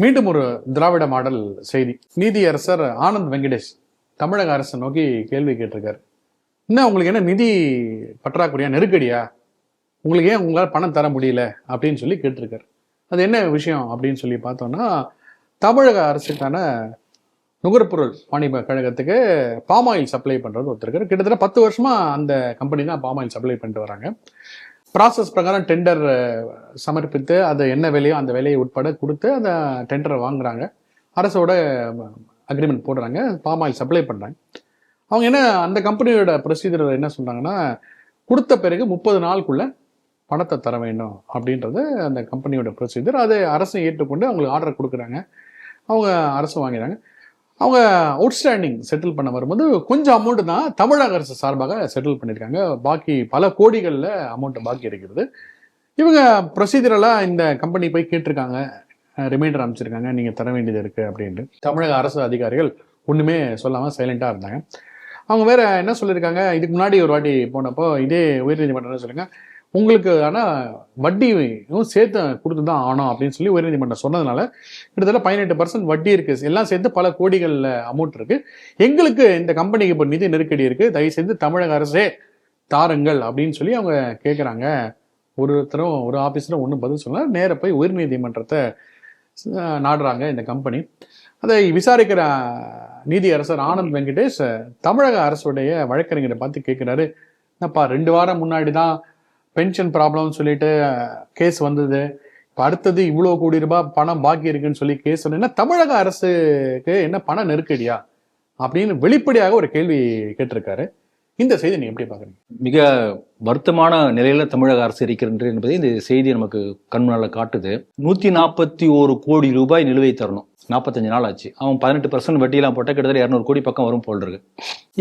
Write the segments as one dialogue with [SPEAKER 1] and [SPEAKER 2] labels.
[SPEAKER 1] மீண்டும் ஒரு திராவிட மாடல் செய்தி. நீதியரசர் ஆனந்த் வெங்கடேஷ் தமிழக அரசை நோக்கி கேள்வி கேட்டிருக்காரு. என்ன உங்களுக்கு என்ன நிதி பற்றாக்குறையா நெருக்கடியா? உங்களுக்கு ஏன் உங்களால் பணம் தர முடியல? அப்படின்னு சொல்லி கேட்டிருக்காரு. அது என்ன விஷயம் அப்படின்னு சொல்லி பார்த்தோம்னா தமிழக அரசுக்கான நுகர்பொருள் வாணிப கழகத்துக்கு பாமாயில் சப்ளை பண்ணுறது ஒருத்தருக்கு கிட்டத்தட்ட பத்து வருஷமா அந்த கம்பெனி தான் பாமாயில் சப்ளை பண்ணிட்டு வராங்க. ப்ராசஸ் பிரகாரம் டெண்டர் சமர்ப்பித்து அது என்ன விலையோ அந்த விலையை உட்பட கொடுத்து அந்த டெண்டரை வாங்குறாங்க. அரசோட அக்ரிமெண்ட் போடுறாங்க. பாம் ஆயில் சப்ளை பண்ணுறாங்க அவங்க என்ன அந்த கம்பெனியோட ப்ரொசீஜர் என்ன சொன்னாங்கன்னா கொடுத்த பிறகு முப்பது நாளுக்குள்ள பணத்தை தர வேண்டும் அப்படின்றது அந்த கம்பெனியோட ப்ரொசீஜர் அதை அரசு ஏற்றுக்கொண்டு அவங்களுக்கு ஆர்டர் கொடுக்குறாங்க. அவங்க அரசு வாங்கிறாங்க அவங்க அவுட்ஸ்டாண்டிங் செட்டில் பண்ண வரும்போது கொஞ்சம் அமௌண்ட் தான் தமிழக அரசு சார்பாக செட்டில் பண்ணியிருக்காங்க. பாக்கி பல கோடிகளில் அமௌண்ட் பாக்கி இருக்கிறது. இவங்க ப்ரொசீஜரெல்லாம் இந்த கம்பெனி போய் கேட்டிருக்காங்க. ரிமைண்டர் அமைச்சிருக்காங்க நீங்கள் தர வேண்டியது இருக்குது அப்படின்ட்டு. தமிழக அரசு அதிகாரிகள் ஒன்றுமே சொல்லாமல் சைலண்ட்டாக இருந்தாங்க. அவங்க வேற என்ன சொல்லியிருக்காங்க? இதுக்கு முன்னாடி ஒரு வாட்டி போனப்போ இதே உயர்நீதிமன்றம் என்ன சொல்லுங்க. உங்களுக்கு ஆனால் வட்டியும் சேர்த்து கொடுத்து தான் ஆனோம் அப்படின்னு சொல்லி உயர்நீதிமன்றம் சொன்னதுனால கிட்டத்தட்ட பதினெட்டு பர்சன்ட் வட்டி இருக்கு. எல்லாம் சேர்த்து பல கோடிகளில் அமௌண்ட் இருக்கு. எங்களுக்கு இந்த கம்பெனிக்கு இப்போ நிதி நெருக்கடி இருக்கு. தயவு செய்து தமிழக அரசே தாருங்கள் அப்படின்னு சொல்லி அவங்க கேட்குறாங்க ஒருத்தரும் ஒரு ஆஃபீஸரும் ஒன்றும் பதில் சொல்ல நேர போய் உயர்நீதிமன்றத்தை நாடுறாங்க இந்த கம்பெனி அதை விசாரிக்கிற நீதியரசர் ஆனந்த் வெங்கடேஷ் தமிழக அரசுடைய வழக்கறிஞரை பார்த்து கேட்குறாரு என்னப்பா ரெண்டு வாரம் முன்னாடி தான் பென்ஷன் ப்ராப்ளம்னு சொல்லிட்டு கேஸ் வந்தது. இப்போ அடுத்தது இவ்வளோ கோடி ரூபாய் பணம் பாக்கி இருக்குன்னு சொல்லி கேஸ் என்ன தமிழக அரசுக்கு என்ன பண நெருக்கடியா? அப்படின்னு வெளிப்படையாக ஒரு கேள்வி கேட்டிருக்காரு. இந்த செய்தி நீ எப்படி பார்க்குறீங்க
[SPEAKER 2] மிக வருத்தமான நிலையில தமிழக அரசு இருக்கிறது என்பதை இந்த செய்தி நமக்கு கண்முன்னால காட்டுது. நூத்தி நாற்பத்தி ஒரு கோடி ரூபாய் நிலுவை தரணும். நாற்பத்தஞ்சு நாள் ஆச்சு. அவன் பதினெட்டு பர்சன்ட் வட்டியெல்லாம் போட்டால் கிட்டத்தட்ட இரநூறு கோடி பக்கம் வரும் போல் இருக்கு.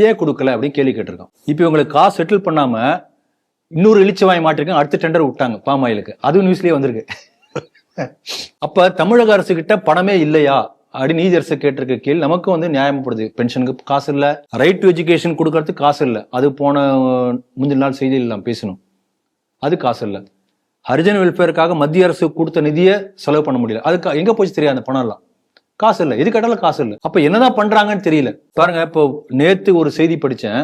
[SPEAKER 2] ஏன் கொடுக்கல அப்படின்னு கேள்வி கேட்டிருக்கான். இப்போ இவங்களுக்கு காசு செட்டில் பண்ணாமல் இன்னொரு இழிச்சவாய் மாட்டிருக்காங்க அடுத்த டெண்டர் விட்டாங்க பாமாயிலுக்கு. அதுவும் நியூஸ்லயே வந்திருக்கு. அப்ப தமிழக அரசு கிட்ட பணமே இல்லையா? அப்படி நீதி அரசு கேட்டிருக்க கீழ் நமக்கும் வந்து நியாயப்படுது பென்ஷனுக்கு காசு இல்ல. ரைட் டு எஜுகேஷன் கொடுக்கறதுக்கு காசு இல்ல. அது போன முந்தின நாள் செய்தியில் நான் பேசணும் அது காசு இல்ல. ஹரிஜன் வெல்ஃபேருக்காக மத்திய அரசு கொடுத்த நிதியை செலவு பண்ண முடியல. அதுக்கு எங்க போச்சு தெரியாது அந்த பணம் எல்லாம். காசு இல்ல. எது கேட்டாலும் காசு இல்ல. அப்ப என்னதான் பண்றாங்கன்னு தெரியல. பாருங்க இப்போ நேத்து ஒரு செய்தி படிச்சேன்.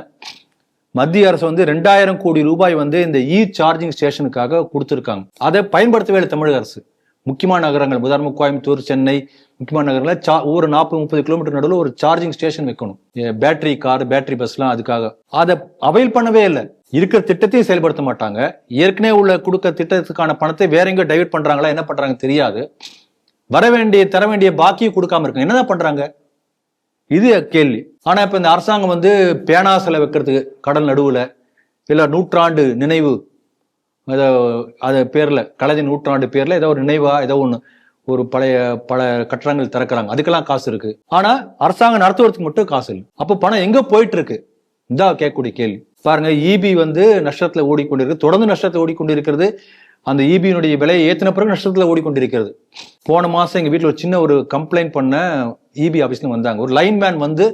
[SPEAKER 2] மத்திய அரசு வந்து ரெண்டாயிரம் கோடி ரூபாய் வந்து இந்த இ சார்ஜிங் ஸ்டேஷனுக்காக கொடுத்துருக்காங்க. அதை பயன்படுத்தவே இல்லை தமிழக அரசு. முக்கியமான நகரங்கள் உதாரணமாக கோயம்புத்தூர் சென்னை முக்கியமான நகரங்களில் சா ஒரு நாற்பது முப்பது கிலோமீட்டர் நடுவில் ஒரு சார்ஜிங் ஸ்டேஷன் வைக்கணும். பேட்டரி கார் பேட்டரி பஸ்லாம் அதுக்காக. அதை அவைல் பண்ணவே இல்லை. இருக்கிற திட்டத்தையும் செயல்படுத்த மாட்டாங்க. ஏற்கனவே உள்ள கொடுக்க திட்டத்துக்கான பணத்தை வேற எங்கேயோ டைவெர்ட் பண்றாங்களா என்ன பண்றாங்க தெரியாது. வர வேண்டிய தர வேண்டிய பாக்கியும் கொடுக்காம இருக்காங்க என்னதான் பண்றாங்க? இது கேள்வி. ஆனா இப்ப இந்த அரசாங்கம் வந்து பேனா சிலை வைக்கிறதுக்கு கடல் நடுவுல இல்ல நூற்றாண்டு நினைவு ஏதோ அது பேர்ல கலதி நூற்றாண்டு பேர்ல ஏதோ ஒரு நினைவா ஏதோ ஒண்ணு ஒரு பழைய பல கட்டடங்கள் திறக்கிறாங்க. அதுக்கெல்லாம் காசு இருக்கு. ஆனா அரசாங்கம் நடத்துவதற்கு மட்டும் காசு இல்லை. அப்ப பணம் எங்க போயிட்டு இருக்கு இந்த கேட்கக்கூடிய கேள்வி. பாருங்க இபி வந்து நஷ்டத்துல ஓடிக்கொண்டிருக்கு. தொடர்ந்து நஷ்டத்தை ஓடிக்கொண்டிருக்கிறது. அந்த இபியினுடைய விலையை ஏத்தின பிறகு நஷ்டத்துல ஓடிக்கொண்டிருக்கிறது. போன மாசம் எங்க வீட்டுல ஒரு சின்ன ஒரு கம்ப்ளைண்ட் பண்ண இபி ஆபீஸ்ல வந்தாங்க. ஒரு லைன்மேன் வந்து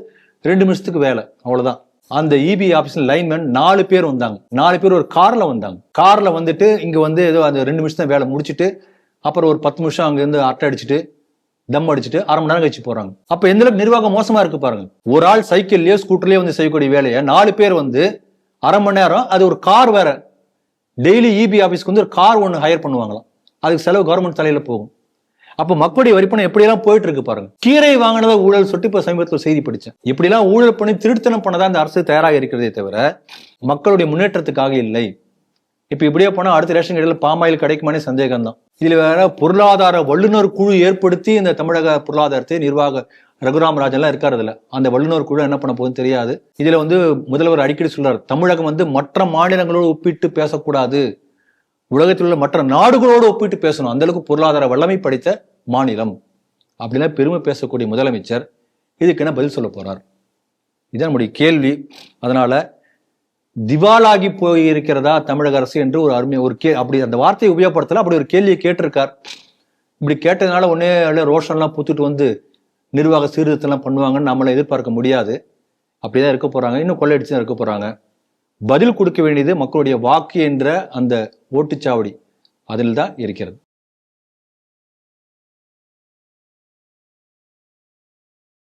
[SPEAKER 2] ரெண்டு நிமிஷத்துக்கு வேலை அவ்வளவுதான். அந்த இபி ஆபீஸ்ல லைன்மேன் நாலு பேர் வந்தாங்க. நாலு பேர் ஒரு கார்ல வந்தாங்க. கார்ல வந்துட்டு இங்க வந்து ஏதோ அந்த ரெண்டு நிமிஷம் தான் வேலை முடிச்சிட்டு அப்புறம் ஒரு பத்து நிமிஷம் அங்க இருந்து அடிச்சுட்டு தம் அடிச்சுட்டு அரை மணி நேரம் கழிச்சு போறாங்க. அப்ப எந்த அளவுக்கு நிர்வாகம் மோசமா இருக்கு பாருங்க. ஒரு ஆள் சைக்கிள்லயோ ஸ்கூட்டர்லயோ வந்து செய்யக்கூடிய வேலையை நாலு பேர் வந்து அரை மணி நேரம் அது ஒரு கார் வேற. டெய்லி இபி ஆபீஸ்க்கு வந்து ஒரு கார் ஒன்று ஹையர் பண்ணுவாங்களாம். அதுக்கு செலவு கவர்மெண்ட் தலையில போகும். அப்ப மக்களுடைய வரிப்பணம் எப்படியெல்லாம் போயிட்டு இருக்கு பாருங்க. கீரை வாங்கினதை ஊழல் சொல்லிட்டு இப்போ சமீபத்தில் செய்தி படிச்சேன். இப்படிலாம் ஊழல் பண்ணி திருத்தனம் பண்ணதான் இந்த அரசு தயாராக இருக்கிறதே தவிர மக்களுடைய முன்னேற்றத்துக்காக இல்லை. இப்ப இப்படியே போனா அடுத்த ரேஷன் கடையில் பாமாயில் கிடைக்குமானே சந்தேகம் தான் இதுல வேற பொருளாதார வல்லுநர் குழு ஏற்படுத்தி இந்த தமிழக பொருளாதாரத்தை நிர்வாக ரகுராம் ராஜெல்லாம் இருக்காரு அந்த வல்லுநர் குழு என்ன பண்ண போகுதுன்னு தெரியாது. இதுல வந்து முதல்வர் அடிக்கடி சொல்றாரு தமிழகம் வந்து மற்ற மாநிலங்களோடு ஒப்பிட்டு பேசக்கூடாது. உலகத்தில் உள்ள மற்ற நாடுகளோடு ஒப்பிட்டு பேசணும். அந்த அளவுக்கு பொருளாதார வல்லமை படைத்த மாநிலம் அப்படிலாம் பெருமை பேசக்கூடிய முதலமைச்சர் இதுக்கு என்ன பதில் சொல்ல போறார்? இதான் நம்முடைய கேள்வி. அதனால திவாலாகி போய் இருக்கிறதா தமிழக அரசு என்று ஒரு அருமை ஒரு கே அப்படி அந்த வார்த்தையை உபயோகப்படுத்தல அப்படி ஒரு கேள்வியை கேட்டிருக்கார். இப்படி கேட்டதுனால உடனே ரோஷன்லாம் புத்துட்டு வந்து நிர்வாக சீர்திருத்தம்லாம் பண்ணுவாங்கன்னு நம்மளை எதிர்பார்க்க முடியாது. அப்படிதான் இருக்க போறாங்க. இன்னும் கொள்ளையடிச்சு தான் இருக்க போறாங்க. பதில் கொடுக்க வேண்டியது மக்களுடைய வாக்கு என்ற அந்த ஓட்டுச்சாவடி அதில் தான் இருக்கிறது.